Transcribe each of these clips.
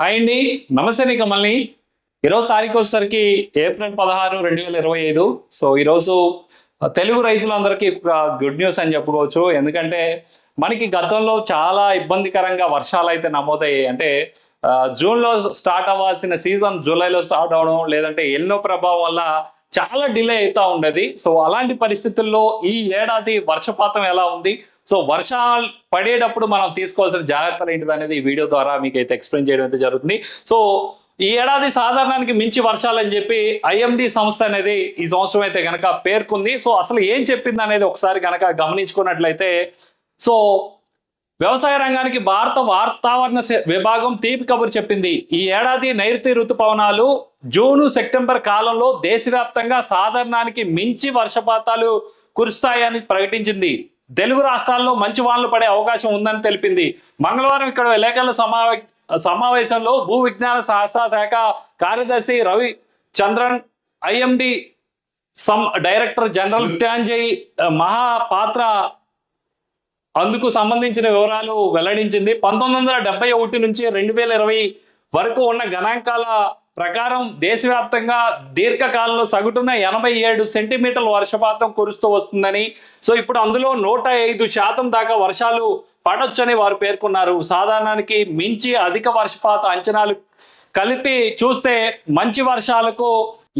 Hi అండి. నమస్తే నీ కమల్ని. ఈరోజు తారీఖు వచ్చేసరికి ఏప్రిల్ పదహారు రెండు వేల ఇరవై ఐదు. సో ఈరోజు తెలుగు రైతులందరికీ ఒక గుడ్ న్యూస్ అని చెప్పుకోవచ్చు. ఎందుకంటే మనకి గతంలో చాలా ఇబ్బందికరంగా వర్షాలు అయితే నమోదయ్యాయి. అంటే జూన్లో స్టార్ట్ అవ్వాల్సిన సీజన్ జూలైలో స్టార్ట్ అవడం లేదంటే ఎన్నో ప్రభావం వల్ల చాలా డిలే అవుతా ఉండేది. సో అలాంటి పరిస్థితుల్లో ఈ ఏడాది వర్షపాతం ఎలా ఉంది? సో వర్షాలు పడేటప్పుడు మనం తీసుకోవాల్సిన జాగ్రత్తలు ఏంటిది అనేది ఈ వీడియో ద్వారా మీకు అయితే ఎక్స్ప్లెయిన్ చేయడం అయితే జరుగుతుంది. సో ఈ ఏడాది సాధారణానికి మించి వర్షాలు అని చెప్పి ఐఎండి సంస్థ అనేది ఈ సంవత్సరం అయితే గనక పేర్కొంది. సో అసలు ఏం చెప్పింది అనేది ఒకసారి గనక గమనించుకున్నట్లయితే సో వ్యవసాయ రంగానికి భారత వాతావరణ విభాగం తీపి కబురు చెప్పింది. ఈ ఏడాది నైరుతి ఋతుపవనాలు జూను సెప్టెంబర్ కాలంలో దేశవ్యాప్తంగా సాధారణానికి మించి వర్షపాతాలు కురుస్తాయని ప్రకటించింది. తెలుగు రాష్ట్రాల్లో మంచి వానలు పడే అవకాశం ఉందని తెలిపింది. మంగళవారం ఇక్కడ విలేకరుల సమావే సమావేశంలో భూ విజ్ఞాన శాస్త్ర శాఖ కార్యదర్శి రవి చంద్రన్ ఐఎండి సమ్ డైరెక్టర్ జనరల్ ట్యాంజయ్ మహాపాత్ర అందుకు సంబంధించిన వివరాలు వెల్లడించింది. పంతొమ్మిది వందల డెబ్బై ఒకటి నుంచి రెండు వేల ఇరవై వరకు ఉన్న గణాంకాల ప్రకారం దేశవ్యాప్తంగా దీర్ఘకాలంలో సగటున ఎనభై ఏడు సెంటీమీటర్ల వర్షపాతం కురుస్తూ వస్తుందని. సో ఇప్పుడు అందులో నూట ఐదు శాతం దాకా వర్షాలు పడొచ్చని వారు పేర్కొన్నారు. సాధారణానికి మించి అధిక వర్షపాత అంచనాలు కలిపి చూస్తే మంచి వర్షాలకు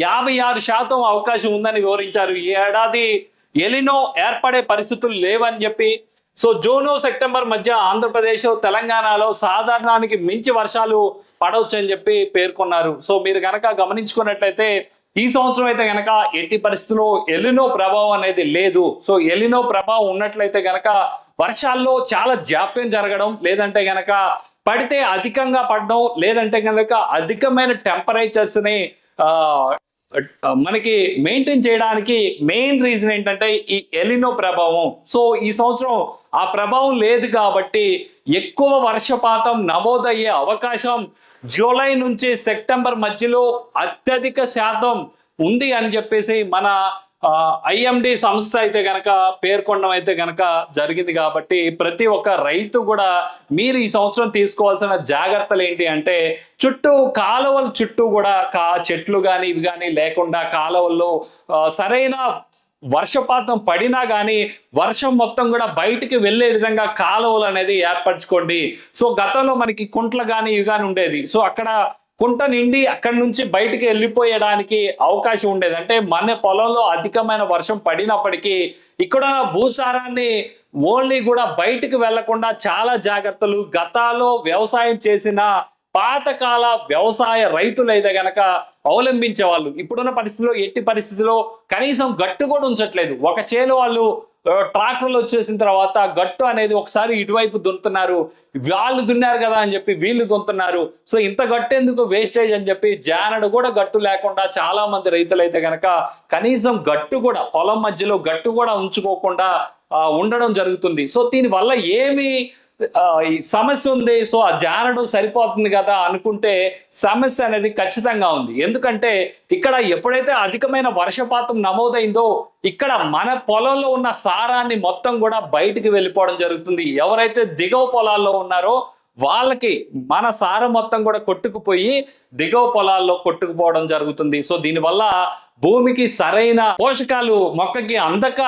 యాభై ఆరు శాతం అవకాశం ఉందని వివరించారు. ఈ ఏడాది ఎలినో ఏర్పడే పరిస్థితులు లేవని చెప్పి. సో జూను సెప్టెంబర్ మధ్య ఆంధ్రప్రదేశ్ తెలంగాణలో సాధారణానికి మించి వర్షాలు పడవచ్చు అని చెప్పి పేర్కొన్నారు. సో మీరు కనుక గమనించుకున్నట్లయితే ఈ సంవత్సరం అయితే గనక ఎట్టి పరిస్థితుల్లో ఎలినో ప్రభావం అనేది లేదు. సో ఎలినో ప్రభావం ఉన్నట్లయితే గనక వర్షాల్లో చాలా జాప్యం జరగడం లేదంటే గనక పడితే అధికంగా పడడం లేదంటే కనుక అధికమైన టెంపరేచర్స్ని మనకి మెయింటైన్ చేయడానికి మెయిన్ రీజన్ ఏంటంటే ఈ ఎలినో ప్రభావం. సో ఈ సంవత్సరం ఆ ప్రభావం లేదు కాబట్టి ఎక్కువ వర్షపాతం నమోదయ్యే అవకాశం జూలై నుంచి సెప్టెంబర్ మధ్యలో అత్యధిక శాతం ఉంది అని చెప్పేసి మన ఐఎండి సంస్థ అయితే గనక పేర్కొనడం అయితే గనక జరిగింది కాబట్టి ప్రతి ఒక్క రైతు కూడా మీరు ఈ సంవత్సరం తీసుకోవాల్సిన జాగ్రత్తలు ఏంటి అంటే చుట్టూ కాలువల చుట్టూ కూడా కా చెట్లు కానీ ఇవి కానీ లేకుండా కాలువల్లో సరైన వర్షపాతం పడినా కానీ వర్షం మొత్తం కూడా బయటికి వెళ్ళే విధంగా కాలువలు అనేది ఏర్పరచుకోండి. సో గతంలో మనకి కుంట్ల కానీ ఇవి కానీ ఉండేది సో అక్కడ కుంట నిండి అక్కడి నుంచి బయటికి వెళ్ళిపోయడానికి అవకాశం ఉండేది. అంటే మన పొలంలో అధికమైన వర్షం పడినప్పటికీ ఇక్కడ భూసారాన్ని ఓన్లీ కూడా బయటికి వెళ్ళకుండా చాలా జాగ్రత్తలు గతాలో వ్యవసాయం చేసిన పాతకాల వ్యవసాయ రైతులైతే గనక అవలంబించే వాళ్ళు ఇప్పుడున్న పరిస్థితిలో ఎట్టి పరిస్థితిలో కనీసం గట్టు కూడా ఉంచట్లేదు. ఒక చేలు వాళ్ళు ట్రాక్టర్లు వచ్చేసిన తర్వాత గట్టు అనేది ఒకసారి ఇటువైపు దున్నుతున్నారు. వాళ్ళు దున్నారు కదా అని చెప్పి వీళ్ళు దున్నుతున్నారు. సో ఇంత గట్టు ఎందుకు వేస్టేజ్ అని చెప్పి జానడు కూడా గట్టు లేకుండా చాలా మంది రైతులైతే గనక కనీసం గట్టు కూడా పొలం మధ్యలో గట్టు కూడా ఉంచుకోకుండా ఉండడం జరుగుతుంది. సో దీని వల్ల ఏమి ఈ సమస్య ఉంది సో ఆ జానడం సరిపోతుంది కదా అనుకుంటే సమస్య అనేది ఖచ్చితంగా ఉంది. ఎందుకంటే ఇక్కడ ఎప్పుడైతే అధికమైన వర్షపాతం నమోదైందో ఇక్కడ మన పొలంలో ఉన్న సారాన్ని మొత్తం కూడా బయటికి వెళ్ళిపోవడం జరుగుతుంది. ఎవరైతే దిగువ పొలాల్లో ఉన్నారో వాళ్ళకి మన సారం మొత్తం కూడా కొట్టుకుపోయి దిగువ పొలాల్లో కొట్టుకుపోవడం జరుగుతుంది. సో దీనివల్ల భూమికి సరైన పోషకాలు మొక్కకి అందక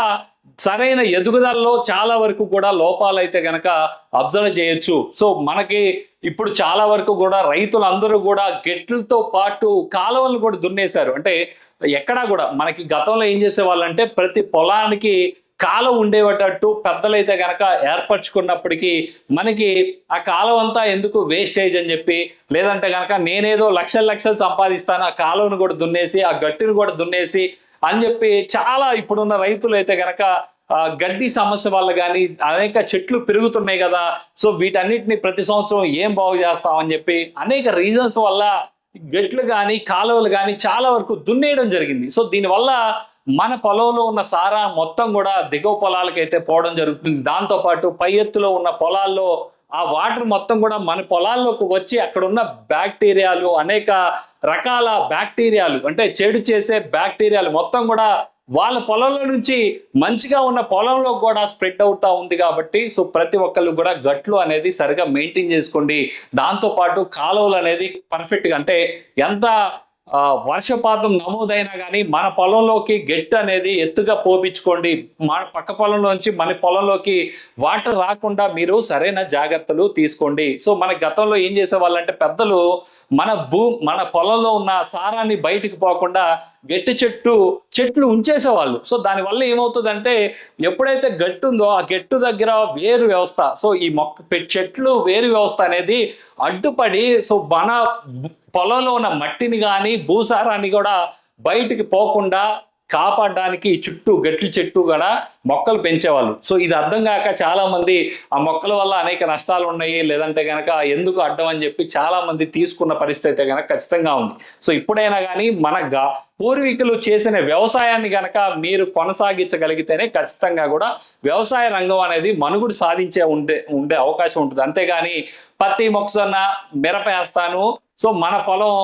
సరైన ఎదుగుదలలో చాలా వరకు కూడా లోపాలైతే అయితే గనక అబ్జర్వ్ చేయొచ్చు. సో మనకి ఇప్పుడు చాలా వరకు కూడా రైతులందరూ కూడా గెట్లతో పాటు కాలువలను కూడా దున్నేశారు. అంటే ఎక్కడా కూడా మనకి గతంలో ఏం చేసేవాళ్ళంటే ప్రతి పొలానికి కాలం ఉండేటట్టు పెద్దలైతే గనక ఏర్పరచుకున్నప్పటికీ మనకి ఆ కాలం అంతా ఎందుకు వేస్టేజ్ అని చెప్పి లేదంటే గనక నేనేదో లక్షలు లక్షలు సంపాదిస్తాను ఆ కాలువను కూడా దున్నేసి ఆ గట్టును కూడా దున్నేసి అని చెప్పి చాలా ఇప్పుడున్న రైతులు అయితే గనక గడ్డి సమస్య వల్ల కానీ అనేక చెట్లు పెరుగుతున్నాయి కదా సో వీటన్నిటిని ప్రతి సంవత్సరం ఏం బాగు చేస్తామని చెప్పి అనేక రీజన్స్ వల్ల గట్లు కానీ కాలువలు కానీ చాలా వరకు దున్నేయడం జరిగింది. సో దీనివల్ల మన పొలంలో ఉన్న సారా మొత్తం కూడా దిగువ పొలాలకైతే పోవడం జరుగుతుంది. దాంతోపాటు పై ఎత్తులో ఉన్న పొలాల్లో ఆ వాటర్ మొత్తం కూడా మన పొలాల్లోకి వచ్చి అక్కడ ఉన్న బ్యాక్టీరియాలు అనేక రకాల బ్యాక్టీరియాలు అంటే చెడు చేసే బ్యాక్టీరియాలు మొత్తం కూడా వాళ్ళ పొలంలో నుంచి మంచిగా ఉన్న పొలంలో కూడా స్ప్రెడ్ అవుతా ఉంది కాబట్టి సో ప్రతి ఒక్కళ్ళు కూడా గట్లు అనేది సరిగా మెయింటైన్ చేసుకోండి. దాంతో పాటు కాలువలు అనేది పర్ఫెక్ట్గా అంటే ఎంత వర్షపాతం నమోదైనా కానీ మన పొలంలోకి గెట్ అనేది ఎత్తుగా పోపించుకోండి మన పక్క పొలంలోంచి మన పొలంలోకి వాటర్ రాకుండా మీరు సరైన జాగ్రత్తలు తీసుకోండి. సో మన గతంలో ఏం చేసేవాళ్ళంటే పెద్దలు మన భూ మన పొలంలో ఉన్న సారాన్ని బయటికి పోకుండా గట్టి చెట్టు చెట్లు ఉంచేసేవాళ్ళు. సో దానివల్ల ఏమవుతుందంటే ఎప్పుడైతే గట్టు ఉందో ఆ గట్టు దగ్గర వేరు వ్యవస్థ. సో ఈ మొక్క చెట్లు వేరు వ్యవస్థ అనేది అడ్డుపడి సో మన పొలంలో ఉన్న మట్టిని కానీ భూసారాన్ని కూడా బయటికి పోకుండా కాపాడడానికి చుట్టూ గట్ల చెట్టు కూడా మొక్కలు పెంచేవాళ్ళు. సో ఇది అర్థం కాక చాలామంది ఆ మొక్కల వల్ల అనేక నష్టాలు ఉన్నాయి లేదంటే కనుక ఎందుకు అడ్డం అని చెప్పి చాలా మంది తీసుకున్న పరిస్థితి అయితే గనక ఖచ్చితంగా ఉంది. సో ఇప్పుడైనా కానీ మన గా- పూర్వీకులు చేసిన వ్యవసాయాన్ని కనుక మీరు కొనసాగించగలిగితేనే ఖచ్చితంగా కూడా వ్యవసాయ రంగం అనేది మనుగుడు సాధించే ఉండే ఉండే అవకాశం ఉంటుంది. అంతేగాని పత్తి మొక్కజొన్న మిరప వేస్తాను సో మన పొలం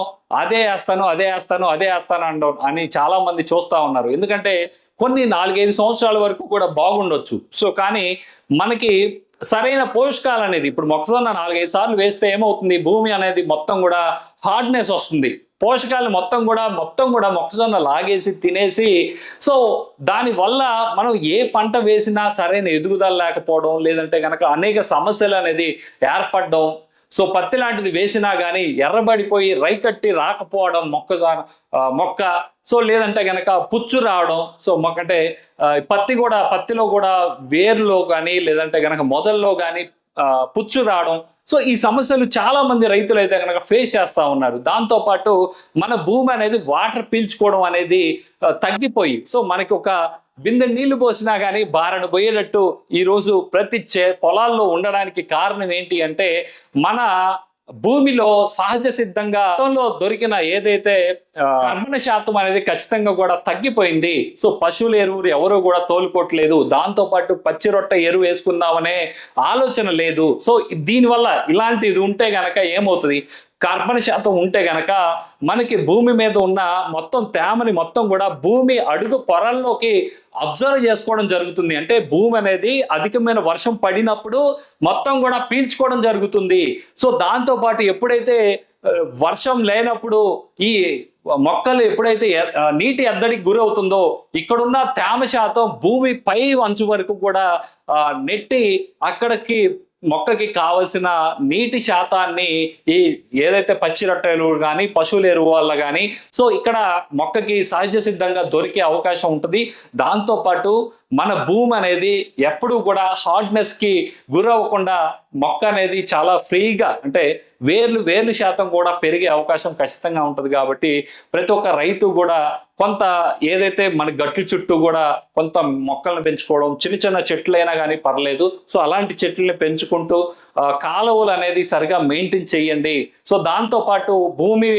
అదే వేస్తాను అదే వేస్తాను అదే వేస్తాను అండ అని చాలా మంది చూస్తా ఉన్నారు. ఎందుకంటే కొన్ని నాలుగైదు సంవత్సరాల వరకు కూడా బాగుండొచ్చు. సో కానీ మనకి సరైన పోషకాలు అనేది ఇప్పుడు మొక్కజొన్న నాలుగైదు సార్లు వేస్తే ఏమవుతుంది? భూమి అనేది మొత్తం కూడా హార్డ్నెస్ వస్తుంది. పోషకాలు మొత్తం కూడా మొత్తం కూడా మొక్కజొన్న లాగేసి తినేసి సో దానివల్ల మనం ఏ పంట వేసినా సరైన ఎదుగుదల లేకపోవడం లేదంటే కనుక అనేక సమస్యలు అనేది ఏర్పడడం సో పత్తి లాంటిది వేసినా కానీ ఎర్రబడిపోయి రైకట్టి రాకపోవడం మొక్కజొన్న మొక్క సో లేదంటే గనక పుచ్చు రావడం సో మొక్క అంటే పత్తి కూడా పత్తిలో కూడా వేర్లో కానీ లేదంటే గనక మొదల్లో కానీ పుచ్చు రావడం సో ఈ సమస్యలు చాలా మంది రైతులు అయితే కనుక ఫేస్ చేస్తూ ఉన్నారు. దాంతో పాటు మన భూమి అనేది వాటర్ పీల్చుకోవడం అనేది తగ్గిపోయి సో మనకి ఒక బిందె నీళ్ళు పోసినా కానీ బారను పోయేటట్టు ఈరోజు ప్రతి చే పొలాల్లో ఉండడానికి కారణం ఏంటి అంటే మన భూమిలో సహజ సిద్ధంగా గతంలో దొరికిన ఏదైతే కర్మణ శాతం అనేది ఖచ్చితంగా కూడా తగ్గిపోయింది. సో పశువుల ఎరువులు ఎవరు కూడా తోలుకోవట్లేదు. దాంతో పాటు పచ్చి రొట్టె ఎరువు వేసుకుందామనే ఆలోచన లేదు. సో దీనివల్ల ఇలాంటిది ఉంటే గనక ఏమవుతుంది? కార్బన్ శాతం ఉంటే గనక మనకి భూమి మీద ఉన్న మొత్తం తేమని మొత్తం కూడా భూమి అడుగు పొరల్లోకి అబ్జర్వ్ చేసుకోవడం జరుగుతుంది. అంటే భూమి అనేది అధికమైన వర్షం పడినప్పుడు మొత్తం కూడా పీల్చుకోవడం జరుగుతుంది. సో దాంతో పాటు ఎప్పుడైతే వర్షం లేనప్పుడు ఈ మొక్కలు ఎప్పుడైతే ఎ- నీటి ఎద్దడికి గురవుతుందో ఇక్కడున్న తేమ శాతం భూమి పై అంచు వరకు కూడా నెట్టి అక్కడికి మొక్కకి కావలసిన నీటి శాతాన్ని ఈ ఏదైతే పచ్చి రొట్టెలు కానీ పశువుల ఎరువు వల్ల కానీ సో ఇక్కడ మొక్కకి సహజ సిద్ధంగా దొరికే అవకాశం ఉంటుంది. దాంతో పాటు మన భూమి అనేది ఎప్పుడూ కూడా హార్డ్నెస్కి గురవ్వకుండా మొక్క అనేది చాలా ఫ్రీగా అంటే వేర్లు వేర్లు శాతం కూడా పెరిగే అవకాశం ఖచ్చితంగా ఉంటుంది కాబట్టి ప్రతి ఒక్క రైతు కూడా కొంత ఏదైతే మన గట్టు చుట్టూ కూడా కొంత మొక్కలను పెంచుకోవడం చిన్న చిన్న చెట్లైనా కానీ పర్లేదు. సో అలాంటి చెట్లని పెంచుకుంటూ కాలువలు అనేది సరిగా మెయింటైన్ చేయండి. సో దాంతోపాటు భూమి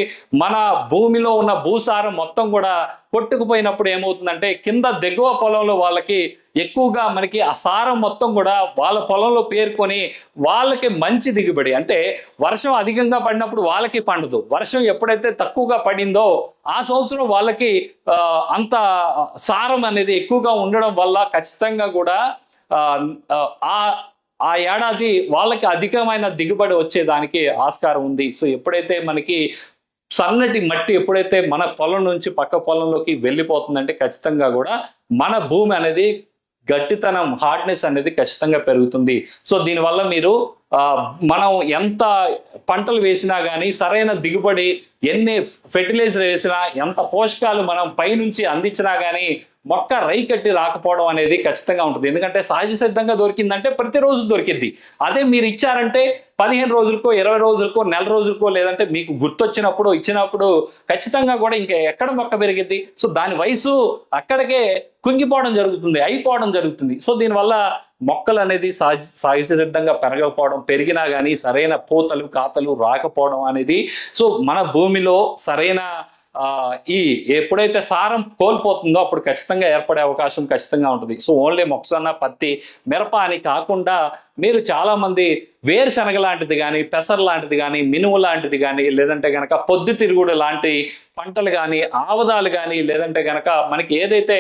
మన భూమిలో ఉన్న భూసారం మొత్తం కూడా కొట్టుకుపోయినప్పుడు ఏమవుతుందంటే కింద దిగువ పొలంలో వాళ్ళకి ఎక్కువగా మనకి ఆ సారం మొత్తం కూడా వాళ్ళ పొలంలో పేర్కొని వాళ్ళకి మంచి దిగుబడి. అంటే వర్షం అధికంగా పడినప్పుడు వాళ్ళకి పండదు. వర్షం ఎప్పుడైతే తక్కువగా పడిందో ఆ సంవత్సరం వాళ్ళకి అంత సారం అనేది ఎక్కువగా ఉండడం వల్ల ఖచ్చితంగా కూడా ఆ ఆ ఏడాది వాళ్ళకి అధికమైన దిగుబడి వచ్చేదానికి ఆస్కారం ఉంది. సో ఎప్పుడైతే మనకి సన్నటి మట్టి ఎప్పుడైతే మన పొలం నుంచి పక్క పొలంలోకి వెళ్ళిపోతుందంటే ఖచ్చితంగా కూడా మన భూమి అనేది గట్టితనం హార్డ్నెస్ అనేది ఖచ్చితంగా పెరుగుతుంది. సో దీనివల్ల మీరు మనం ఎంత పంటలు వేసినా కానీ సరైన దిగుబడి ఎన్ని ఫెర్టిలైజర్ వేసినా ఎంత పోషకాలు మనం పైనుంచి అందించినా కానీ మొక్క రై కట్టి రాకపోవడం అనేది ఖచ్చితంగా ఉంటుంది. ఎందుకంటే సహజ సిద్ధంగా దొరికిందంటే ప్రతిరోజు దొరికింది అదే మీరు ఇచ్చారంటే పదిహేను రోజులకో ఇరవై రోజులకో నెల రోజులకో లేదంటే మీకు గుర్తొచ్చినప్పుడు ఇచ్చినప్పుడు ఖచ్చితంగా కూడా ఇంకా ఎక్కడ మొక్క పెరిగింది సో దాని వయసు అక్కడికే కుంగిపోవడం జరుగుతుంది అయిపోవడం జరుగుతుంది. సో దీనివల్ల మొక్కలు అనేది సహజ సహజ సిద్ధంగా పెరగకపోవడం పెరిగినా కానీ సరైన పూతలు కాతలు రాకపోవడం అనేది సో మన భూమిలో సరైన ఈ ఎప్పుడైతే సారం కోల్పోతుందో అప్పుడు ఖచ్చితంగా ఏర్పడే అవకాశం ఖచ్చితంగా ఉంటుంది. సో ఓన్లీ మొక్కజొన్న పత్తి మిరప అని కాకుండా మీరు చాలామంది వేరుశనగ లాంటిది కానీ పెసర లాంటిది కానీ మినుము లాంటిది కానీ లేదంటే కనుక పొద్దుతిరుగుడు లాంటి పంటలు కానీ ఆవదాలు కానీ లేదంటే కనుక మనకి ఏదైతే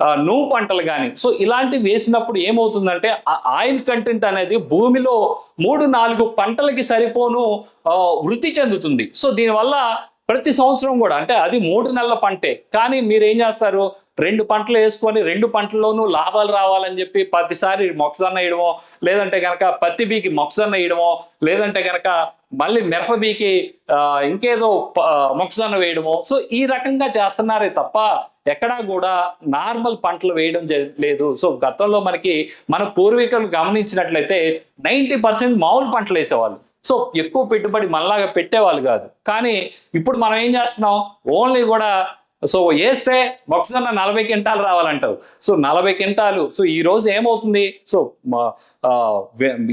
నువ్వు పంటలు కానీ సో ఇలాంటివి వేసినప్పుడు ఏమవుతుందంటే ఆ ఆయిల్ కంటెంట్ అనేది భూమిలో మూడు నాలుగు పంటలకి సరిపోను వృద్ధి చెందుతుంది. సో దీనివల్ల ప్రతి సంవత్సరం కూడా అంటే అది మూడు నెలల పంటే కానీ మీరు ఏం చేస్తారు? రెండు పంటలు వేసుకొని రెండు పంటల్లోనూ లాభాలు రావాలని చెప్పి ప్రతిసారి మొక్కజొన్న వేయడమో లేదంటే కనుక పత్తి బీకి మొక్కజొన్న వేయడమో లేదంటే కనుక మళ్ళీ మిరప బీకి ఇంకేదో ప- మొక్కజొన్న వేయడమో. సో ఈ రకంగా చేస్తున్నారే తప్ప ఎక్కడా కూడా నార్మల్ పంటలు వేయడం జ- లేదు. సో గతంలో మనకి మన పూర్వీకులు గమనించినట్లయితే నైంటీ పర్సెంట్ మామూలు పంటలు వేసేవాళ్ళు. సో ఎక్కువ పెట్టుబడి మనలాగా పెట్టేవాళ్ళు కాదు. కానీ ఇప్పుడు మనం ఏం చేస్తున్నాం? ఓన్లీ కూడా సో వేస్తే మొక్కజొన్న నలభై క్వింటాలు రావాలంటావు. సో నలభై క్వింటాలు. సో ఈ రోజు ఏమవుతుంది? సో మా-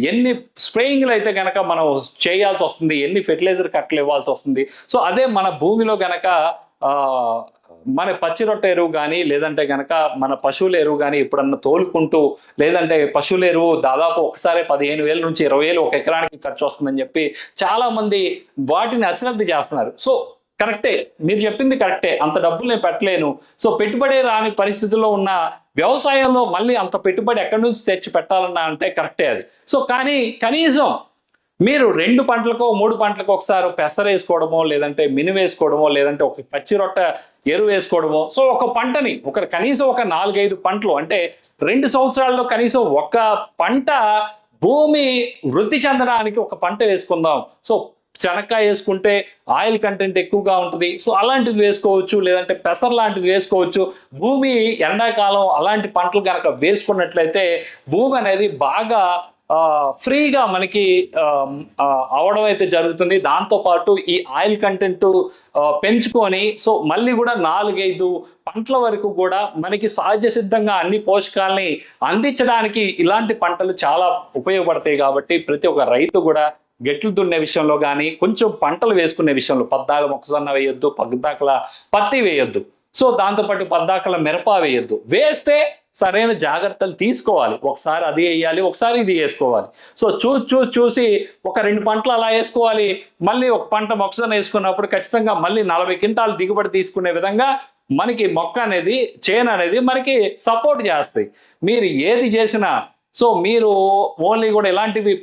ఎన్ని స్ప్రేయింగ్లు అయితే కనుక మనం చేయాల్సి వస్తుంది ఎన్ని ఫెర్టిలైజర్ కట్టలు ఇవ్వాల్సి వస్తుంది. సో అదే మన భూమిలో గనక ఆ, మన పచ్చి రొట్టె ఎరువు కానీ లేదంటే గనక మన పశువుల ఎరువు కానీ ఎప్పుడన్నా తోలుకుంటూ లేదంటే పశువుల ఎరువు దాదాపు ఒకసారి పదిహేను వేల నుంచి ఇరవై వేలు ఒక ఎకరానికి ఖర్చు వస్తుందని చెప్పి చాలామంది వాటిని అశ్రద్ధ చేస్తున్నారు. సో కరెక్టే. మీరు చెప్పింది కరెక్టే. అంత డబ్బులు నేను పెట్టలేను. సో పెట్టుబడి రాని పరిస్థితుల్లో ఉన్న వ్యవసాయంలో మళ్ళీ అంత పెట్టుబడి ఎక్కడి నుంచి తెచ్చి పెట్టాలన్నా అంటే కరెక్టే అది. సో కానీ కనీసం మీరు రెండు పంటలకో మూడు పంటలకు ఒకసారి పెసర వేసుకోవడమో లేదంటే మినుము వేసుకోవడమో లేదంటే ఒక పచ్చి రొట్ట ఎరువు వేసుకోవడమో సో ఒక పంటని ఒక కనీసం ఒక నాలుగైదు పంటలు అంటే రెండు సంవత్సరాల్లో కనీసం ఒక పంట భూమి వృద్ధి చెందడానికి ఒక పంట వేసుకుందాం. సో శనక్కాయ వేసుకుంటే ఆయిల్ కంటెంట్ ఎక్కువగా ఉంటుంది. సో అలాంటివి వేసుకోవచ్చు లేదంటే పెసర లాంటివి వేసుకోవచ్చు. భూమి ఎండాకాలం అలాంటి పంటలు కనుక వేసుకున్నట్లయితే భూమి అనేది బాగా ఫ్రీగా మనకి అవడం అయితే జరుగుతుంది. దాంతోపాటు ఈ ఆయిల్ కంటెంట్ పెంచుకొని సో మళ్ళీ కూడా నాలుగైదు పంటల వరకు కూడా మనకి సహజ సిద్ధంగా అన్ని పోషకాలని అందించడానికి ఇలాంటి పంటలు చాలా ఉపయోగపడతాయి కాబట్టి ప్రతి ఒక్క రైతు కూడా గెట్లు దున్నే విషయంలో కానీ కొంచెం పంటలు వేసుకునే విషయంలో పద్దాక మొక్కజొన్న వేయొద్దు పద్దాకల పత్తి వేయొద్దు. సో దాంతోపాటు పద్దాకల మిరప వేయొద్దు. వేస్తే సరైన జాగ్రత్తలు తీసుకోవాలి. ఒకసారి అది వేయాలి ఒకసారి ఇది వేసుకోవాలి. సో చూసి చూసి చూసి ఒక రెండు పంటలు అలా వేసుకోవాలి. మళ్ళీ ఒక పంట మొక్కజొన్న వేసుకున్నప్పుడు ఖచ్చితంగా మళ్ళీ నలభై క్వింటాలు దిగుబడి తీసుకునే విధంగా మనకి మొక్క అనేది చేను అనేది మనకి సపోర్ట్ చేస్తాయి. మీరు ఏది చేసినా సో మీరు ఓన్లీ కూడా ఇలాంటివి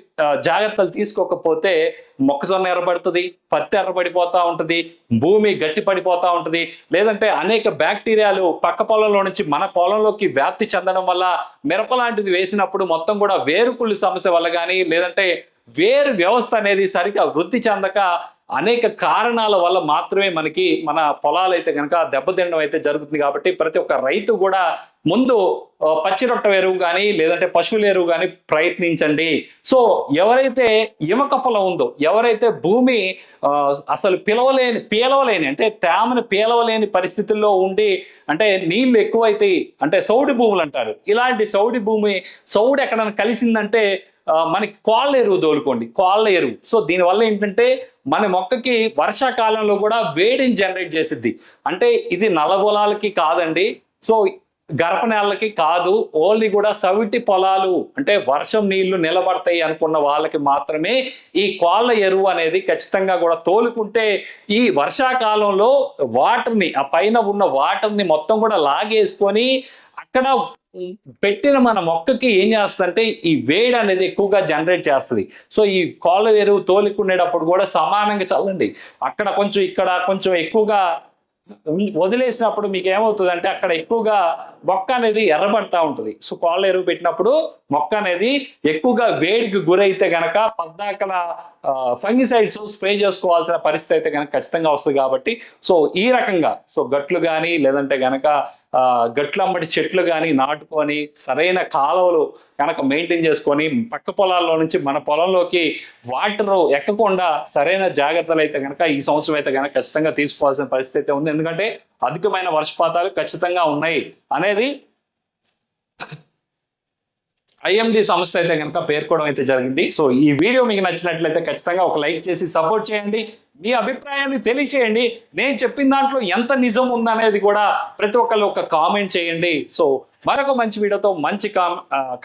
జాగ్రత్తలు తీసుకోకపోతే మొక్కజొన్న ఎర్రబడుతుంది పత్తి ఎర్రబడిపోతూ ఉంటుంది భూమి గట్టి పడిపోతూ ఉంటుంది. లేదంటే అనేక బ్యాక్టీరియాలు పక్క పొలంలో నుంచి మన పొలంలోకి వ్యాప్తి చెందడం వల్ల మిరప లాంటిది వేసినప్పుడు మొత్తం కూడా వేరుకుళ్ళు సమస్య వల్ల కానీ లేదంటే వేరు వ్యవస్థ అనేది సరిగ్గా వృద్ధి చెందక అనేక కారణాల వల్ల మాత్రమే మనకి మన పొలాలు అయితే కనుక దెబ్బతినడం అయితే జరుగుతుంది కాబట్టి ప్రతి ఒక్క రైతు కూడా ముందు పచ్చి రొట్ట ఎరువు కానీ లేదంటే పశువుల ఎరువు కానీ ప్రయత్నించండి. సో ఎవరైతే ఇమక పొలం ఉందో ఎవరైతే భూమి అసలు పిలవలేని పీలవలేని అంటే తేమను పీలవలేని పరిస్థితుల్లో ఉండి అంటే నీళ్ళు ఎక్కువైతాయి అంటే సౌడి భూములు అంటారు. ఇలాంటి సౌడి భూమి సౌడు ఎక్కడైనా కలిసిందంటే మనకి కోళ్ళ ఎరువు తోలుకోండి. కోళ్ళ ఎరువు. సో దీనివల్ల ఏంటంటే మన మొక్కకి వర్షాకాలంలో కూడా వేడిని జనరేట్ చేసిద్ది. అంటే ఇది నల్లబొలాలకి కాదండి. సో గరప కాదు. ఓన్లీ కూడా సవిటి పొలాలు అంటే వర్షం నీళ్ళు నిలబడతాయి అనుకున్న వాళ్ళకి మాత్రమే ఈ కోళ్ళ ఎరువు అనేది ఖచ్చితంగా కూడా తోలుకుంటే ఈ వర్షాకాలంలో వాటర్ని ఆ పైన ఉన్న వాటర్ని మొత్తం కూడా లాగేసుకొని అక్కడ పెట్టిన మన మొక్కకి ఏం చేస్తుందంటే ఈ వేడి అనేది ఎక్కువగా జనరేట్ చేస్తుంది. సో ఈ కోళ్ళ ఎరువు తోలుకునేటప్పుడు కూడా సమానంగా చల్లండి. అక్కడ కొంచెం ఇక్కడ కొంచెం ఎక్కువగా వదిలేసినప్పుడు మీకు ఏమవుతుంది అంటే అక్కడ ఎక్కువగా మొక్క అనేది ఎర్రబడతా ఉంటుంది. సో కోళ్ళ ఎరువు పెట్టినప్పుడు మొక్క అనేది ఎక్కువగా వేడికి గురైతే గనక పద్దాకల ఫంగిసైడ్స్ స్ప్రే చేసుకోవాల్సిన పరిస్థితి అయితే కనుక ఖచ్చితంగా వస్తుంది కాబట్టి సో ఈ రకంగా సో గట్లు కానీ లేదంటే గనక ఆ, గట్లంబడి చెట్లు కానీ నాటుకొని సరైన కాలువలు కనుక మెయింటైన్ చేసుకొని పక్క పొలాల్లో నుంచి మన పొలంలోకి వాటర్ ఎక్కకుండా సరైన జాగ్రత్తలు అయితే కనుక ఈ సంవత్సరం అయితే కనుక ఖచ్చితంగా తీసుకోవాల్సిన పరిస్థితి అయితే ఉంది. ఎందుకంటే అధికమైన వర్షపాతాలు ఖచ్చితంగా ఉన్నాయి. అనేది ఐఎండి సంస్థ అయితే కనుక పేర్కోవడం అయితే జరిగింది. సో ఈ వీడియో మీకు నచ్చినట్లయితే ఖచ్చితంగా ఒక లైక్ చేసి సపోర్ట్ చేయండి. మీ అభిప్రాయాన్ని తెలియచేయండి. నేను చెప్పిన దాంట్లో ఎంత నిజం ఉందనేది కూడా ప్రతి ఒక్కళ్ళు ఒక కామెంట్ చేయండి. సో మరొక మంచి వీడియోతో మంచి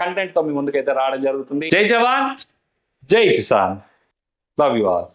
కంటెంట్తో మీ ముందుకైతే రావడం జరుగుతుంది. జై జవాన్. జై కిసాన్. Love you all